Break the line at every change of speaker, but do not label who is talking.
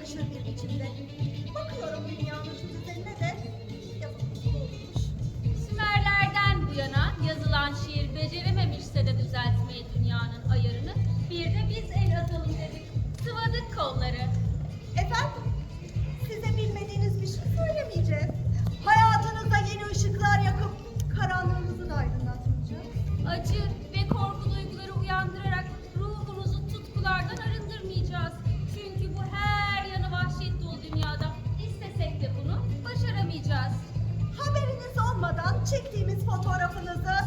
bakışın bir biçimde. Bakıyorum dünyanın üzerine de yapılmış.
Sümerlerden bu yazılan şiir becerememişse de düzeltmeyi dünyanın ayarını bir de biz el atalım dedik. Sıvadık kolları.
Efendim size bilmediğiniz bir şey söylemeyeceğiz. Hayatınızda yeni ışıklar yakıp karanlığınızı da aydınlatmayacağız.
Acı
utanmadan çektiğimiz fotoğrafınızı